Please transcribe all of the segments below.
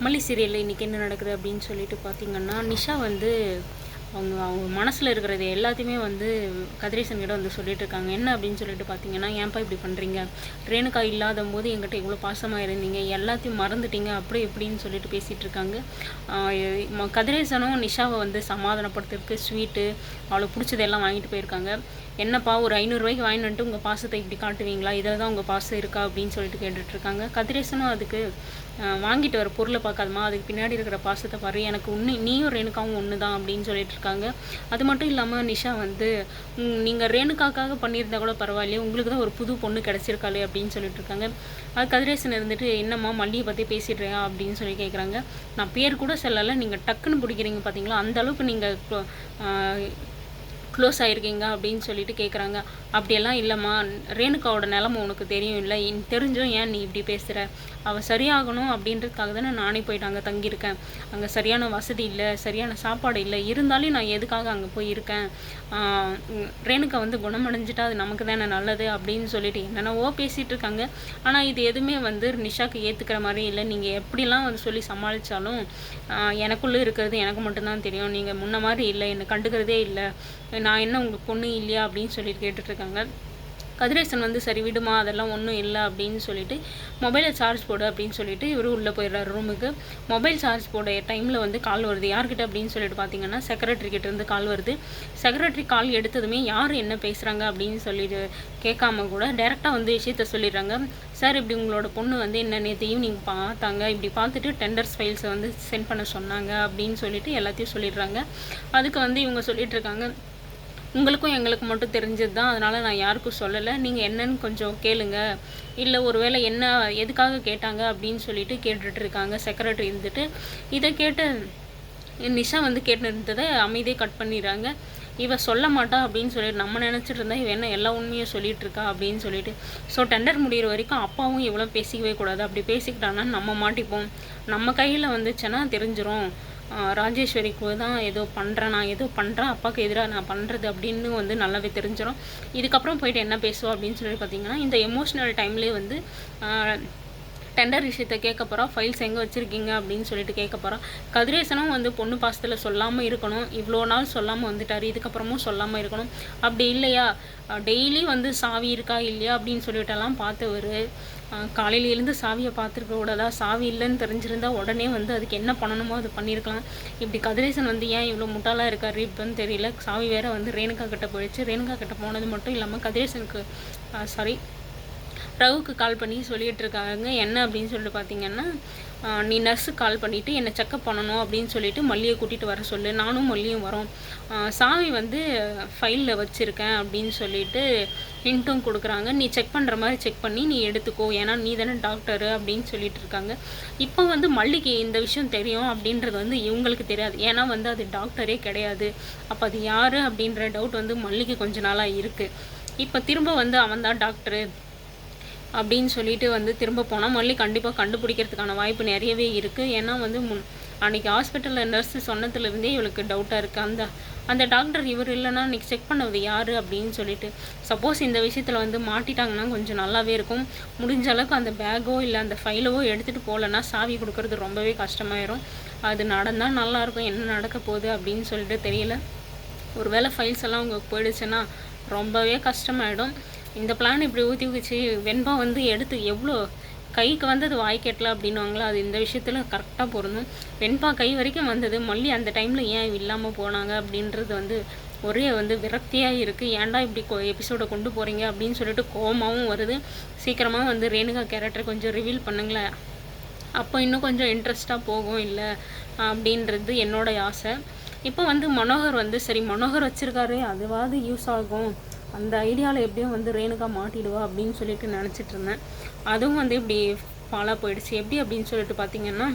மல்லி சீரியலில் இன்றைக்கி என்ன நடக்குது அப்படின்னு சொல்லிட்டு பார்த்தீங்கன்னா நிஷா வந்து அவங்க அவங்க மனசில் இருக்கிறது எல்லாத்தையுமே வந்து கதிரேசன் கிட்ட வந்து சொல்லிட்டு இருக்காங்க. என்ன அப்படின்னு சொல்லிட்டு பார்த்தீங்கன்னா ஏன்ப்பா இப்படி பண்ணுறீங்க ரேணுகா இல்லாத போது எங்கிட்ட இவ்வளோ பாசமாக இருந்தீங்க. எல்லாத்தையும் மறந்துட்டீங்க. அப்படி இப்படின்னு சொல்லிட்டு பேசிகிட்டு இருக்காங்க. கதிரேசனும் நிஷாவை வந்து சமாதானப்படுத்துறதுக்கு ஸ்வீட்டு அவளுக்கு பிடிச்சதெல்லாம் வாங்கிட்டு போயிருக்காங்க. என்னப்பா ஒரு ஐநூறுரூவாய்க்கு வாங்கிட்டு உங்கள் பாசத்தை இப்படி காட்டுவீங்களா? இதில் தான் உங்கள் பாசம் இருக்கா? அப்படின்னு சொல்லிட்டு கேட்டுட்ருக்காங்க கதிரேசனும் அதுக்கு வாங்கிட்டு வர பொருளை பார்க்காதமா அதுக்கு பின்னாடி இருக்கிற பாசத்தை பாரு. எனக்கு ஒன்று நீயும் ரேணுகாவும் ஒன்று தான் அப்படின்னு சொல்லிட்டு இருக்காங்க அது மட்டும் இல்லாமல் நிஷா வந்து நீங்கள் ரேணுக்காக்காக பண்ணியிருந்தா கூட பரவாயில்லையே உங்களுக்கு தான் ஒரு புது பொண்ணு கிடச்சிருக்காளே அப்படின்னு சொல்லிட்டு இருக்காங்க. அது கதிரேசன் இருந்துட்டு என்னம்மா மல்லியை பற்றி பேசிடுறியா? அப்படின்னு சொல்லி கேட்குறாங்க நான் பேர் கூட சொல்லலை நீங்கள் டக்குன்னு பிடிக்கிறீங்க பார்த்தீங்களா அந்த அளவுக்கு நீங்கள் க்ளோஸ் ஆகிருக்கீங்க அப்படின்னு சொல்லிட்டு கேட்குறாங்க அப்படியெல்லாம் இல்லைம்மா ரேணுகாவோட நிலமை உனக்கு தெரியும் இல்லை? இன் தெரிஞ்சும் ஏன் நீ இப்படி பேசுகிற அவள் சரியாகணும் அப்படின்றதுக்காக தானே நானே போயிட்டு அங்கே தங்கியிருக்கேன். அங்கே சரியான வசதி இல்லை சரியான சாப்பாடு இல்லை. இருந்தாலும் நான் எதுக்காக அங்கே போய் இருக்கேன்? ரேணுகா வந்து குணமடைஞ்சிட்டா அது நமக்கு தானே நல்லது அப்படின்னு சொல்லிட்டு என்னென்னவோ பேசிகிட்டு இருக்காங்க. ஆனால் இது எதுவுமே வந்து நிஷாக்கு ஏற்றுக்கிற மாதிரி இல்லை. நீங்கள் எப்படிலாம் வந்து சொல்லி சமாளித்தாலும் எனக்குள்ளே இருக்கிறது எனக்கு மட்டும்தான் தெரியும். நீங்கள் முன்ன மாதிரி இல்லை. என்னை கண்டுக்கிறதே இல்லை. நான் என்ன உங்கள் பொண்ணு இல்லையா அப்படின்னு சொல்லிட்டு கேட்டுட்ருக்காங்க. கதிரேசன் வந்து சரி விடுமா அதெல்லாம் ஒன்றும் இல்லை அப்படின்னு சொல்லிட்டு மொபைலை சார்ஜ் போடு அப்படின்னு சொல்லிட்டு இவரு உள்ளே போயிடுறாரு ரூமுக்கு மொபைல் சார்ஜ் போட டைமில் வந்து கால் வருது. யார்கிட்ட அப்படின்னு சொல்லிட்டு பார்த்தீங்கன்னா செக்ரட்டரி கிட்டேருந்து கால் வருது. செக்ரட்டரி கால் எடுத்ததுமே யார் என்ன பேசுகிறாங்க அப்படின்னு சொல்லிட்டு கேட்காம கூட டேரெக்டாக வந்து விஷயத்த சொல்லிடுறாங்க. சார் இப்படி உங்களோட பொண்ணு வந்து என்ன நேற்று ஈவினிங் பார்த்தாங்க. இப்படி பார்த்துட்டு டெண்டர்ஸ் ஃபைல்ஸை வந்து சென்ட் பண்ண சொன்னாங்க அப்படின்னு சொல்லிட்டு எல்லாத்தையும் சொல்லிடுறாங்க. அதுக்கு வந்து இவங்க சொல்லிட்டு இருக்காங்க உங்களுக்கும் எங்களுக்கு மட்டும் தெரிஞ்சது தான் அதனால் நான் யாருக்கும் சொல்லலை. நீங்கள் என்னன்னு கொஞ்சம் கேளுங்க. இல்லை ஒருவேளை என்ன எதுக்காக கேட்டாங்க அப்படின்னு சொல்லிட்டு கேட்டுட்டு இருக்காங்க. செக்ரட்டரி இருந்துட்டு. இதை கேட்டு நிஷா வந்து கேட்டு இருந்ததை அமைதியே கட் பண்ணிடுறாங்க. இவ சொல்ல மாட்டா அப்படின்னு சொல்லிட்டு நம்ம நினச்சிட்டு இருந்தா இவ என்ன எல்லா உண்மையும் சொல்லிட்டு இருக்கா அப்படின்னு சொல்லிட்டு. ஸோ டெண்டர் முடிகிற வரைக்கும் அப்பாவும் இவ்வளோ பேசிக்கவே கூடாது. அப்படி பேசிக்கிட்டான்னா நம்ம மாட்டிப்போம். நம்ம கையில் வந்துச்சுன்னா தெரிஞ்சிரும். ராஜேஸ்வரிக்கு தான் ஏதோ பண்ணுறேன் நான் ஏதோ பண்ணுறேன் அப்பாவுக்கு எதிராக நான் பண்ணுறது அப்படின்னு வந்து நல்லாவே தெரிஞ்சிடும் இதுக்கப்புறம் போயிட்டு என்ன பேசுவோம் அப்படின்னு சொல்லி பார்த்தீங்கன்னா இந்த எமோஷ்னல் டைம்லேயே வந்து டெண்டர் விஷயத்தை கேட்க போகிறா ஃபைல்ஸ் எங்கே வச்சுருக்கீங்க அப்படின்னு சொல்லிட்டு கேட்க போகிறோம் கதிரேசனும் வந்து பொண்ணு பாசத்தில் சொல்லாமல் இருக்கணும் இவ்வளோ நாள் சொல்லாமல் வந்துட்டார் இதுக்கப்புறமும் சொல்லாமல் இருக்கணும். அப்படி இல்லையா? டெய்லி வந்து சாவி இருக்கா இல்லையா அப்படின்னு சொல்லிட்டெல்லாம் பார்த்தவர். காலையில் எழுந்து சாவியை பார்த்துருக்க கூடாதா சாவி இல்லைன்னு தெரிஞ்சிருந்தா உடனே வந்து அதுக்கு என்ன பண்ணணுமோ அது பண்ணியிருக்கலாம். இப்படி கதிரேசன் வந்து ஏன் இவ்வளோ முட்டாளாக இருக்காரு இப்போன்னு தெரியல. சாவி வேற வந்து ரேணுகா கிட்ட போயிடுச்சு. ரேணுகா கிட்ட போனது மட்டும் இல்லாமல் கதிரேசனுக்கு சாரி ரகுக்கு கால் பண்ணி சொல்லிகிட்டு இருக்காங்க. என்ன அப்படின்னு சொல்லிட்டு பார்த்தீங்கன்னா நீ நர்ஸு கால் பண்ணிவிட்டு என்னை செக்கப் பண்ணணும் அப்படின்னு சொல்லிட்டு மல்லியை கூட்டிகிட்டு வர சொல்லு. நானும் மல்லியும் வரோம். சாவி வந்து ஃபைலில் வச்சுருக்கேன் அப்படின்னு சொல்லிட்டு ஹிண்ட்டும் கொடுக்குறாங்க. நீ செக் பண்ணுற மாதிரி செக் பண்ணி நீ எடுத்துக்கோ. ஏன்னா நீ தானே டாக்டரு அப்படின்னு சொல்லிட்டு இருக்காங்க. இப்போ வந்து மல்லிக்கு இந்த விஷயம் தெரியும் அப்படின்றது வந்து இவங்களுக்கு தெரியாது. ஏன்னா வந்து அது டாக்டரே கிடையாது. அப்போ அது யார் அப்படின்ற டவுட் வந்து மல்லிக்கு கொஞ்ச நாளாக இருக்குது இப்போ திரும்ப வந்து அவன் தான் டாக்டரு அப்படின்னு சொல்லிட்டு வந்து திரும்ப போனால் மல்லி கண்டிப்பாக கண்டுபிடிக்கிறதுக்கான வாய்ப்பு நிறையவே இருக்குது ஏன்னா வந்து முன் அன்றைக்கி ஹாஸ்பிட்டலில் நர்ஸு சொன்னதுலேருந்தே இவளுக்கு டவுட்டாக இருக்குது அந்த அந்த டாக்டர் இவர் இல்லைன்னா இன்றைக்கி செக் பண்ணது யார் அப்படின்னு சொல்லிட்டு சப்போஸ் இந்த விஷயத்தில் வந்து மாட்டிட்டாங்கன்னா கொஞ்சம் நல்லாவே இருக்கும். முடிஞ்ச அளவுக்கு அந்த பேக்கோ இல்லை அந்த ஃபைலவோ எடுத்துகிட்டு போகலன்னா சாவி கொடுக்கறது ரொம்பவே கஷ்டமாயிரும். அது நடந்தால் நல்லாயிருக்கும் என்ன நடக்க போகுது அப்படின்னு சொல்லிட்டு தெரியல. ஒருவேளை ஃபைல்ஸ் எல்லாம் உங்களுக்கு போயிடுச்சுன்னா ரொம்பவே கஷ்டமாயிடும். இந்த பிளான் இப்படி ஊற்றி ஊற்றி வெண்பா வந்து எடுத்து எவ்வளோ கைக்கு வந்தது வாய் கெட்டல அப்படின்னுவாங்களா அது இந்த விஷயத்தில் கரெக்டாக பொருந்தும். வெண்பா கை வரைக்கும் வந்தது. மல்லி அந்த டைமில் ஏன் இல்லாமல் போனாங்க அப்படின்றது வந்து ஒரே வந்து விரக்தியாக இருக்குது ஏன்டா இப்படி எபிசோடை கொண்டு போகிறீங்க அப்படின்னு சொல்லிட்டு கோமாவும் வருது. சீக்கிரமாக வந்து ரேணுகா கேரக்டர் கொஞ்சம் ரிவீல் பண்ணுங்களேன். அப்போ இன்னும் கொஞ்சம் இன்ட்ரெஸ்ட்டாக போகும் இல்லை அப்படின்றது என்னோட ஆசை. இப்போ வந்து மனோகர் வந்து சரி மனோகர் வச்சுருக்காரு. அதுவாவது யூஸ் ஆகும். அந்த ஐடியாவில் எப்படியும் வந்து ரேணுகா மாட்டிடுவா அப்படின்னு சொல்லிட்டு நினச்சிட்டு இருந்தேன். அதுவும் வந்து இப்படி ஃபாலோ போயிடுச்சு. எப்படி அப்படின்னு சொல்லிட்டு பார்த்தீங்கன்னா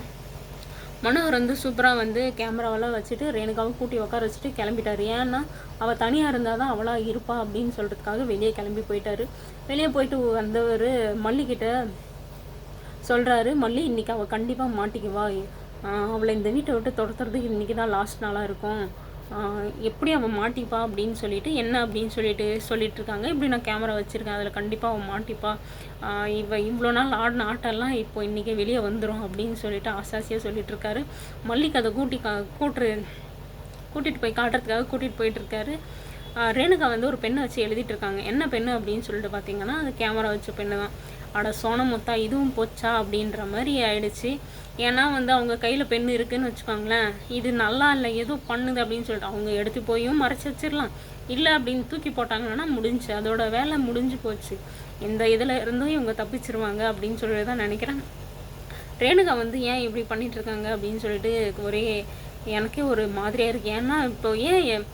மனோகர் வந்து சூப்பராக வந்து கேமராவெல்லாம் வச்சுட்டு ரேணுகாவை கூட்டி உட்கார வச்சுட்டு கிளம்பிட்டாரு. ஏன்னா அவள் தனியாக இருந்தால் தான் அவளாக இருப்பா அப்படின்னு சொல்கிறதுக்காக வெளியே கிளம்பி போயிட்டாரு. வெளியே போயிட்டு வந்தவர் மல்லிக்கிட்ட சொல்கிறாரு மல்லி இன்னைக்கு அவள் கண்டிப்பாக மாட்டிக்குவா. அவளை இந்த வீட்டை விட்டு துரத்துறதுக்கு இன்றைக்கி தான் லாஸ்ட் நாளாக இருக்கும். எப்படி அவன் மாட்டிப்பா அப்படின்னு சொல்லிட்டு என்ன அப்படின்னு சொல்லிட்டு சொல்லிட்டு இருக்காங்க இப்படி நான் கேமரா வச்சுருக்கேன். அதில் கண்டிப்பாக அவன் மாட்டிப்பா. இவ இவ்வளோ நாள் ஆடின ஆட்டெல்லாம் இப்போ இன்றைக்கி வெளியே வந்துடும் அப்படின்னு சொல்லிட்டு ஆசாசியாக சொல்லிட்டு இருக்காரு மல்லிகை அதை கூட்டி கா கூட்டுரு கூட்டிகிட்டு போய் காட்டுறதுக்காக கூட்டிகிட்டு போயிட்டுருக்காரு. ரேணுகா வந்து ஒரு பெண்ணை வச்சு எழுதிட்டு இருக்காங்க என்ன பெண்ணு அப்படின்னு சொல்லிட்டு பார்த்தீங்கன்னா அது கேமரா வச்ச பெண்ணு தான் அட சோனமுத்தா இதுவும் போச்சா அப்படின்ற மாதிரி ஆயிடுச்சு. ஏன்னா வந்து அவங்க கையில் பெண் இருக்குன்னு வச்சுக்கோங்களேன். இது நல்லா இல்லை ஏதோ பண்ணுது அப்படின்னு சொல்லிட்டு அவங்க எடுத்து போயும் மறைச்சி வச்சிடலாம். இல்லை அப்படின்னு தூக்கி போட்டாங்கன்னா முடிஞ்சு அதோட வேலை முடிஞ்சு போச்சு. இந்த இதில் இருந்தும் இவங்க தப்பிச்சிருவாங்க அப்படின்னு சொல்லிட்டு தான் நினைக்கிறேன் ரேணுகா வந்து ஏன் இப்படி பண்ணிட்டு இருக்காங்க அப்படின்னு சொல்லிட்டு ஒரே எனக்கே ஒரு மாதிரியாக இருக்குது ஏன்னா இப்போ ஏன்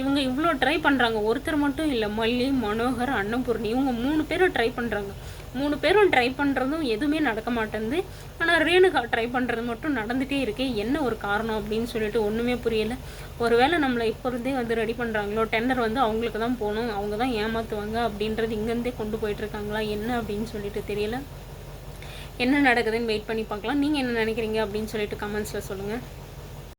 இவங்க இவ்வளோ ட்ரை பண்ணுறாங்க ஒருத்தர் மட்டும் இல்லை மல்லி மனோகர் அன்னபூர்ணி இவங்க மூணு பேரும் ட்ரை பண்ணுறாங்க மூணு பேரும் ட்ரை பண்ணுறதும் எதுவுமே நடக்க மாட்டேங்குது. ஆனால் ரேணுகா ட்ரை பண்ணுறது மட்டும் நடந்துகிட்டே இருக்கே. என்ன ஒரு காரணம் அப்படின்னு சொல்லிட்டு ஒன்றுமே புரியல. ஒருவேளை நம்மளை இப்போ இருந்தே வந்து ரெடி பண்ணுறாங்களோ டெண்டர் வந்து அவங்களுக்கு தான் போகணும் அவங்க தான் ஏமாற்றுவாங்க அப்படின்றது இங்கேருந்தே கொண்டு போயிட்டுருக்காங்களா என்ன அப்படின்னு சொல்லிட்டு தெரியல. என்ன நடக்குதுன்னு வெயிட் பண்ணி பார்க்கலாம். நீங்கள் என்ன நினைக்கிறீங்க அப்படின்னு சொல்லிட்டு கமெண்ட்ஸில் சொல்லுங்கள்